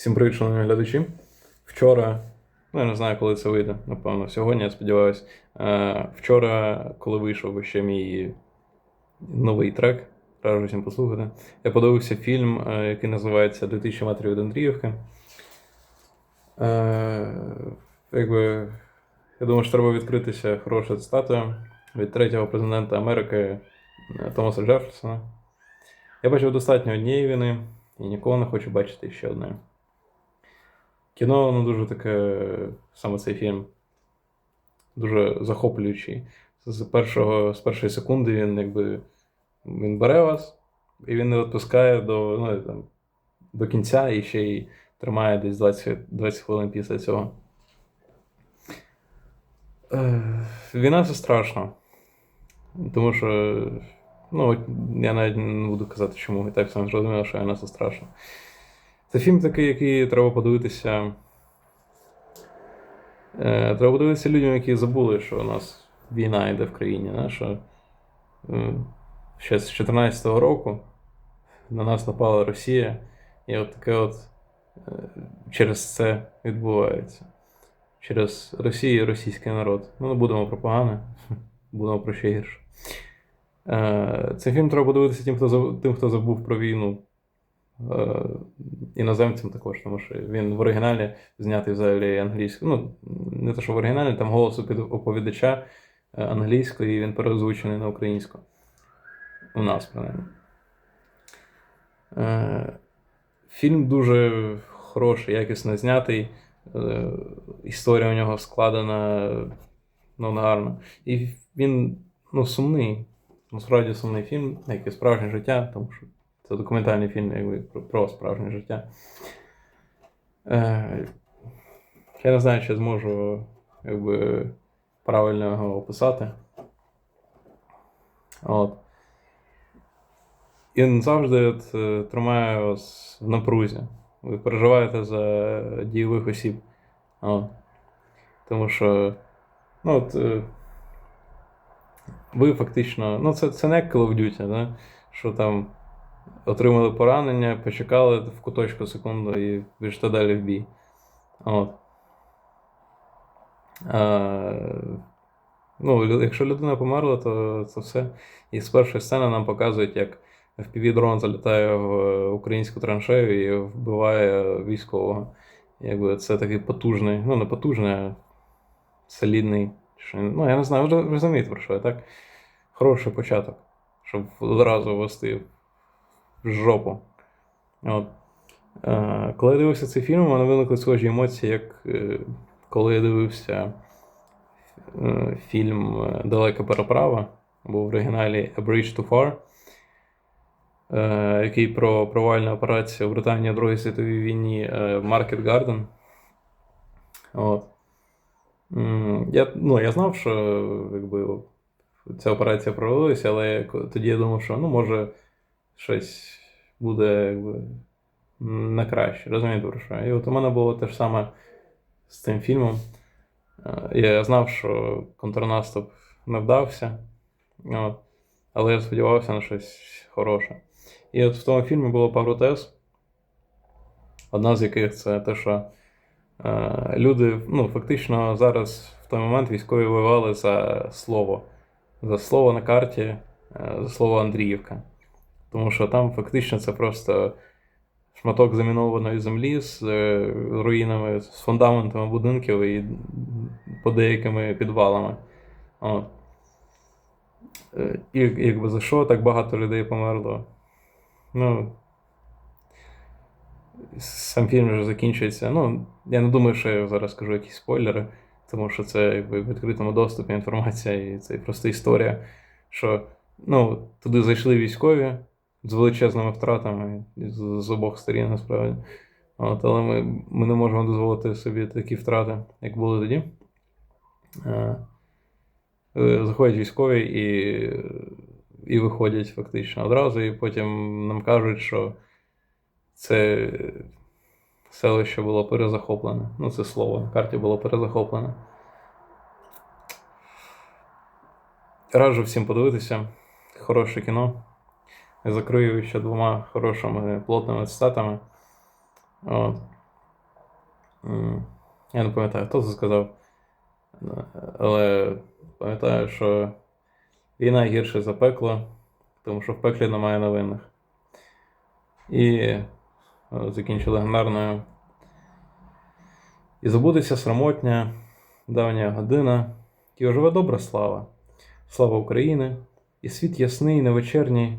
Всім привіт, шановні глядачі. Вчора, ну я не знаю, коли це вийде, напевно, сьогодні, я сподіваюся. Е, вчора, коли вийшов ще мій новий трек, раджу всім послухати, я подивився фільм, е, який називається 2000 метрів від Андріївки. Е, якби, я думаю, що треба відкритися хорошою цитатою від третього президента Америки Томаса Джеферсона. Я бачив достатньо однієї війни і нікого не хочу бачити ще одної. Кіно воно дуже таке, саме цей фільм, дуже захоплюючий. З, першого, з першої секунди він якби він бере вас, і він не відпускає до, ну, там, до кінця і ще й тримає десь 20, 20 хвилин після цього. Е, Війна це страшно. Тому що, ну, я навіть не буду казати, чому. І так сам зрозуміло, що війна це страшно. Це фільм такий, який треба подивитися. Е, треба подивитися людям, які забули, що у нас війна йде в країні. Що, е, ще з 2014 року на нас напала Росія, і от таке от е, через це відбувається. Через Росію і російський народ. Ну, не будемо про погане, будемо про ще гірше. Цей фільм треба подивитися тим, хто забув про війну. Е, іноземцям також, тому що він в оригіналі знятий взагалі англійською. Ну, не те, що в оригіналі, там голос опід- оповідача е, англійською, і він переозвучений на українську. У нас, принаймні. Е, Фільм дуже хороший, якісно знятий. Історія у нього складена ну, гарно. І він ну, сумний. Насправді сумний фільм, як і справжнє життя, тому що це документальний фільм якби, про, справжнє життя. Е, я не знаю, чи зможу якби, правильно його описати. От. І завжди е, тримає вас в напрузі. Ви переживаєте за дійових осіб. От. Тому що, ну, от, е, ви фактично, ну, це, це не Call of Duty, да? що там отримали поранення, почекали в куточку секунду і пішли далі в бій. От. А, ну, якщо людина померла, то це все. І з першої сцени нам показують, як FPV-дрон залітає в е, українську траншею і вбиває військового. Якби це такий потужний, ну не потужний, а солідний. Ну, я не знаю, ви розумієте про що так? Хороший початок, щоб одразу вести в жопу. От. Е, коли я дивився цей фільм, у мене виникли схожі емоції, як е, коли я дивився е, фільм е, Далека переправа, або в оригіналі A Bridge Too Far, е, який про провальну операцію в Британії у Другій світовій війні е, Market Garden. От. Я, ну, я знав, що якби, ця операція провалилася, але тоді я думав, що ну, може щось буде якби, на краще. Розумієте, про що? І от у мене було те ж саме з цим фільмом. Е, Я знав, що контрнаступ не вдався, от, але я сподівався на щось хороше. І от в тому фільмі було пару тез. Одна з яких це те, що е, люди ну, фактично зараз в той момент військові воювали за слово. За слово на карті, е, за слово Андріївка. Тому що там фактично це просто шматок замінованої землі з е, руїнами, з фундаментами будинків і по деякими підвалами. От. Е, І якби за що так багато людей померло. Ну. Сам фільм вже закінчується. Ну, я не думаю, що я зараз скажу якісь спойлери, тому що це якби в відкритому доступі інформація, і це просто історія, що ну, туди зайшли військові з величезними втратами з, з обох сторін, насправді. От, але ми, ми не можемо дозволити собі такі втрати, як були тоді. Е, е, Заходять військові і, і виходять фактично одразу, і потім нам кажуть, що це селище було перезахоплене. Ну, це слово на карті було перезахоплене. Раджу всім подивитися. Хороше кіно. Закрию ще двома хорошими плотними цитатами. От. Я не пам'ятаю, хто це сказав. Але пам'ятаю, що війна гірше за пекло, тому що в пеклі немає невинних. І е, закінчили легендарною. І забудеться срамотня, давня година, і оживе добра слава. Слава України, і світ ясний, невечерній,